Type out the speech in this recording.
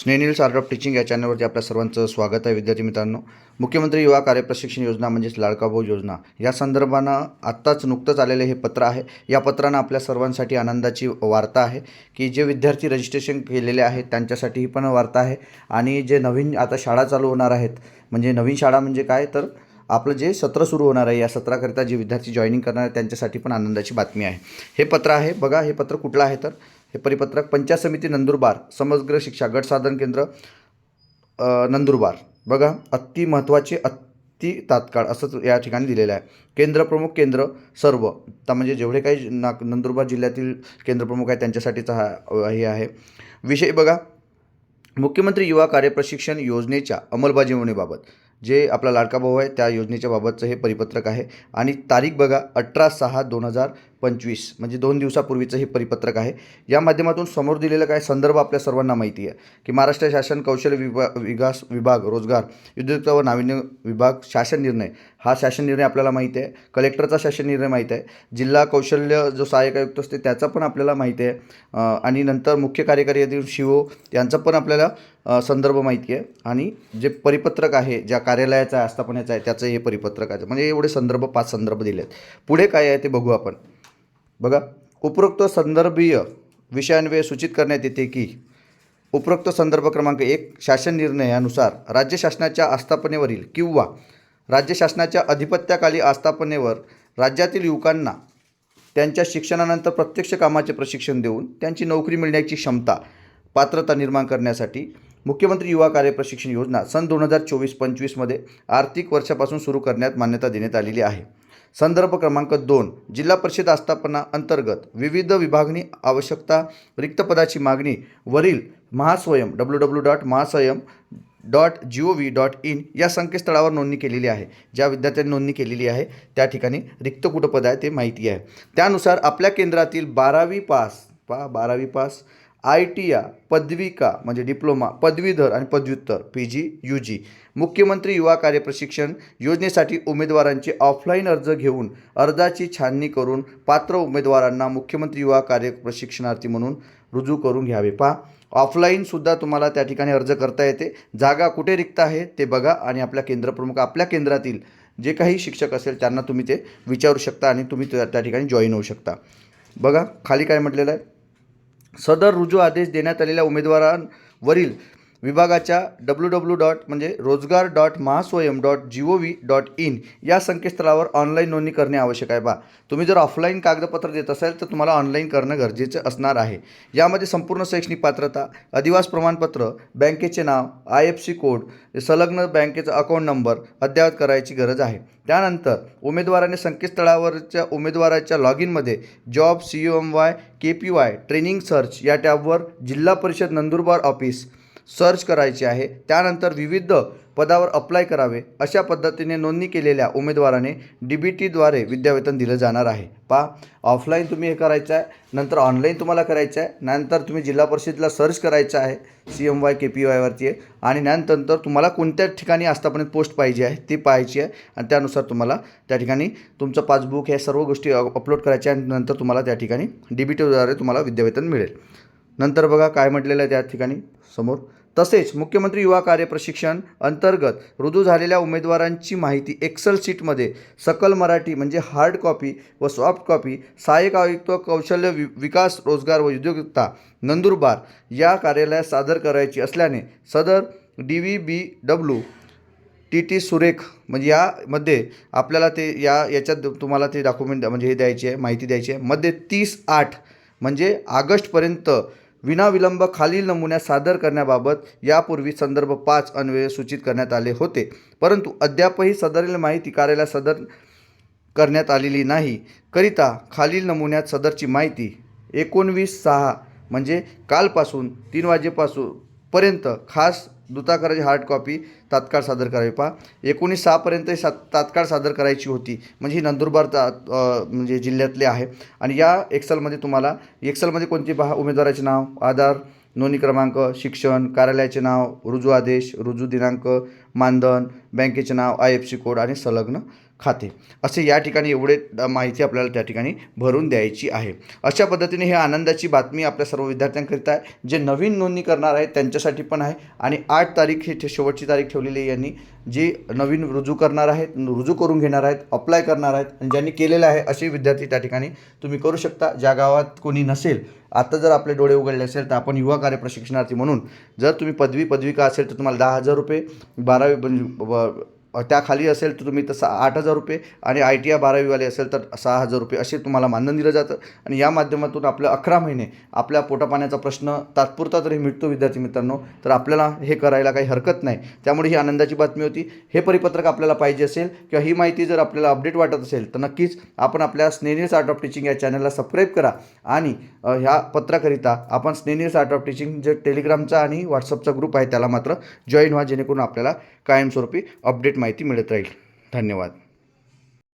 स्नेनील art of teaching या चॅनलवरती आपल्या सर्वांचं स्वागत आहे. विद्यार्थी मित्रांनो मुख्यमंत्री युवा कार्यप्रशिक्षण योजना म्हणजेच लाडकाभाऊ योजना या संदर्भानं आत्ताच नुकतंच आलेलं हे पत्र आहे. या पत्रानं आपल्या सर्वांसाठी आनंदाची वार्ता आहे की जे विद्यार्थी रजिस्ट्रेशन केलेले आहेत त्यांच्यासाठी ही पण वार्ता आहे आणि जे नवीन आता शाळा चालू होणार आहेत म्हणजे नवीन शाळा म्हणजे काय? तर आपलं जे सत्र सुरू होणार आहे या सत्राकरिता जे विद्यार्थी जॉईनिंग करणार आहेत त्यांच्यासाठी पण आनंदाची बातमी आहे. हे पत्र आहे. बघा हे पत्र कुठलं आहे तर हे परिपत्रक पंचायत समिती नंदुरबार समग्र शिक्षा गट साधन केंद्र नंदुरबार. बघा अति महत्त्वाचे अति तात्काळ असंच या ठिकाणी दिलेलं आहे. केंद्रप्रमुख केंद्र सर्व. तर म्हणजे जेवढे काही ना नंदुरबार जिल्ह्यातील केंद्रप्रमुख आहे त्यांच्यासाठीचा हा हे आहे. विषय बघा. मुख्यमंत्री युवा कार्यप्रशिक्षण योजनेच्या अंमलबजावणीबाबत. जे आपला लाडका भाऊ आहे त्या योजनेच्या बाबतचं हे परिपत्रक आहे. आणि तारीख बघा अठरा सहा दोन हजार पंचवीस म्हणजे दोन दिवसापूर्वीचं हे परिपत्रक आहे. या माध्यमातून समोर दिलेलं काय संदर्भ आपल्या सर्वांना माहिती आहे की महाराष्ट्र शासन कौशल्य विभा विकास विभाग रोजगार उद्योजकता व नाविन्य विभाग शासन निर्णय हा शासन निर्णय आपल्याला माहिती आहे. कलेक्टरचा शासन निर्णय माहीत आहे. जिल्हा कौशल्य जो सहाय्यक आयुक्त असते त्याचा पण आपल्याला माहिती आहे. आणि नंतर मुख्य कार्यकारी अधिकारी शिओ यांचा पण आपल्याला संदर्भ माहिती आहे आणि जे परिपत्रक आहे ज्या कार्यालयाचा आहे आस्थापनाचा आहे त्याचं हे परिपत्रक आहे. म्हणजे एवढे संदर्भ पाच संदर्भ दिले आहेत पुढे काय आहे ते बघू आपण. बघा उपरोक्त संदर्भीय विषयांवे सूचित करण्यात येते की उपरोक्त संदर्भ क्रमांक एक शासन निर्णयानुसार राज्य शासनाच्या आस्थापनेवरील किंवा राज्य शासनाच्या अधिपत्याखाली आस्थापनेवर राज्यातील युवकांना त्यांच्या शिक्षणानंतर प्रत्यक्ष कामाचे प्रशिक्षण देऊन त्यांची नोकरी मिळण्याची क्षमता पात्रता निर्माण करण्यासाठी मुख्यमंत्री युवा कार्य प्रशिक्षण योजना सन दोन हजार चोवीस पंचवीसमध्ये आर्थिक वर्षापासून सुरू करण्यात मान्यता देण्यात आलेली आहे. संदर्भ क्रमांक दोन जिल्हा परिषद आस्थापना अंतर्गत विविध विभागणी आवश्यकता रिक्त पदाची मागणी वरील Mahaswayam W W dot Mahaswayam dot G O V dot in या संकेतस्थळावर नोंदणी केलेली आहे. ज्या विद्यार्थ्यांनी नोंदणी केलेली आहे त्या ठिकाणी रिक्त कुठं पद आहे ते माहिती आहे. त्यानुसार आपल्या केंद्रातील बारावी पास पा बारावी पास आय टी या पदविका म्हणजे डिप्लोमा पदवीधर आणि पदव्युत्तर पी जी यू जी. मुख्यमंत्री युवा कार्य प्रशिक्षण योजनेसाठी उमेदवारांचे ऑफलाईन अर्ज घेऊन अर्जाची छाननी करून पात्र उमेदवारांना मुख्यमंत्री युवा कार्य प्रशिक्षणार्थी म्हणून रुजू करून घ्यावे. पहा ऑफलाईनसुद्धा तुम्हाला त्या ठिकाणी अर्ज करता येते. जागा कुठे रिक्त आहे ते बघा आणि आपल्या केंद्रप्रमुख आपल्या केंद्रातील जे काही शिक्षक असेल त्यांना तुम्ही ते विचारू शकता आणि तुम्ही त्या त्या ठिकाणी जॉईन होऊ शकता. बघा खाली काय म्हटलेलं आहे? सदर रुजू आदेश देण्यात आलेल्या उमेदवारांवरील विभागाच्या डब्ल्यू डब्ल्यू डॉट म्हणजे Rojgar dot Mahaswayam dot G O V dot in या संकेतस्थळावर ऑनलाईन नोंदणी करणे आवश्यक आहे बा. तुम्ही जर ऑफलाईन कागदपत्र देत असाल तर तुम्हाला ऑनलाईन करणं गरजेचं असणार आहे. यामध्ये संपूर्ण शैक्षणिक पात्रता अधिवास प्रमाणपत्र बँकेचे नाव आय एफ सी कोड संलग्न बँकेचा अकाउंट नंबर अद्ययावत करायची गरज आहे. त्यानंतर उमेदवाराने संकेतस्थळावरच्या उमेदवाराच्या log इनमध्ये job C U M Y K P Y training search या टॅबवर जिल्हा परिषद नंदुरबार ऑफिस सर्च करायची आहे. त्यानंतर विविध पदावर अप्लाय करावे. अशा पद्धतीने नोंदणी केलेल्या उमेदवाराने डी बी टीद्वारे विद्यावेतन दिलं जाणार आहे. पा ऑफलाईन तुम्ही हे करायचं आहे नंतर ऑनलाईन तुम्हाला करायचं आहे नंतर तुम्ही जिल्हा परिषदेला सर्च करायचं आहे C M Y K P वायवरती आहे. आणि नंतर तुम्हाला कोणत्या ठिकाणी आस्थापनेत पोस्ट पाहिजे आहे ती पाहायची आहे. आणि त्यानुसार तुम्हाला त्या ठिकाणी तुमचं पासबुक ह्या सर्व गोष्टी अपलोड करायच्या आणि नंतर तुम्हाला त्या ठिकाणी डी बी टीद्वारे तुम्हाला विद्यावेतन मिळेल. नंतर बघा काय म्हटलेलं आहे त्या ठिकाणी समोर. तसेच मुख्यमंत्री युवा कार्य प्रशिक्षण अंतर्गत रुजू झालेल्या उमेदवारांची माहिती एक्सेल शीटमध्ये सकल मराठी म्हणजे हार्ड कॉपी व सॉफ्ट कॉपी सहाय्यक आयुक्त कौशल्य वि विकास रोजगार व उद्योजकता नंदुरबार या कार्यालयात सादर करायची असल्याने सदर D V B W T T Surekh म्हणजे यामध्ये आपल्याला ते या याच्यात तुम्हाला ते डॉक्युमेंट म्हणजे हे द्यायचे आहे माहिती द्यायची आहे. मध्ये तीस आठ म्हणजे ऑगस्टपर्यंत विनाविलंब खालील नमुन्यात सादर करण्याबाबत यापूर्वी संदर्भ पाच अन्वये सूचित करण्यात आले होते. परंतु अद्यापही सदरील माहिती कार्यालयात सदर करण्यात आलेली नाही. करिता खालील नमुन्यात सदरची माहिती एकोणवीस सहा म्हणजे कालपासून तीन वाजेपासून पर्यंत खास दुताकाराची हार्ड कॉपी तात्काळ सादर करावी. पहा एकोणीस सहापर्यंत सा तात्काळ सादर करायची होती. म्हणजे ही नंदुरबार ता म्हणजे जिल्ह्यातले आहे. आणि या एक्सेलमध्ये तुम्हाला एक्सेलमध्ये कोणती पहा उमेदवाराचे नाव आधार नोंदणी क्रमांक शिक्षण कार्यालयाचे नाव रुजू आदेश रुजू दिनांक मानधन बँकेचे नाव आय एफ सी कोड आणि संलग्न खाते. असे या ठिकाणी एवढे माहिती आपल्याला त्या ठिकाणी भरून द्यायची आहे. अशा पद्धतीने ही आनंदाची बातमी आपल्या सर्व विद्यार्थ्यांकरिता आहे. जे नवीन नोंदणी करणार आहेत त्यांच्यासाठी पण आहे. आणि आठ तारीख हे शेवटची तारीख ठेवलेली आहे यांनी. जे नवीन रुजू करणार आहेत रुजू करून घेणार आहेत अप्लाय करणार आहेत आणि ज्यांनी केलेलं आहे असे विद्यार्थी त्या ठिकाणी तुम्ही करू शकता. ज्या गावात कोणी नसेल आता जर आपले डोळे उघडले असेल तर आपण युवा कार्य प्रशिक्षणार्थी म्हणून जर तुम्ही पदवी पदविका असेल तर तुम्हाला दहा हजार रुपये बारावी म्हणजे त्याखाली असेल तर तुम्ही तसं आठ हजार रुपये आणि आय टी आय बारावीवाले असेल तर सहा हजार रुपये असे तुम्हाला मानधन दिलं जातं. आणि या माध्यमातून आपलं अकरा महिने आपल्या पोटापाण्याचा प्रश्न तात्पुरता तरी मिटतो विद्यार्थी मित्रांनो. तर आपल्याला हे करायला काही हरकत नाही. त्यामुळे ही आनंदाची बातमी होती. हे परिपत्रक आपल्याला पाहिजे असेल किंवा ही माहिती जर आपल्याला अपडेट वाटत असेल तर नक्कीच आपण आपल्या स्नेनियर्स आर्ट ऑफ टीचिंग या चॅनलला सबस्क्राईब करा. आणि ह्या पत्राकरिता आपण स्नेनियर्स आर्ट ऑफ टीचिंग जे टेलिग्रामचा आणि व्हॉट्सअपचा ग्रुप आहे त्याला मात्र जॉईन व्हा जेणेकरून आपल्याला कायमस्वरूपी अपडेट माहिती मिळत राहील. धन्यवाद.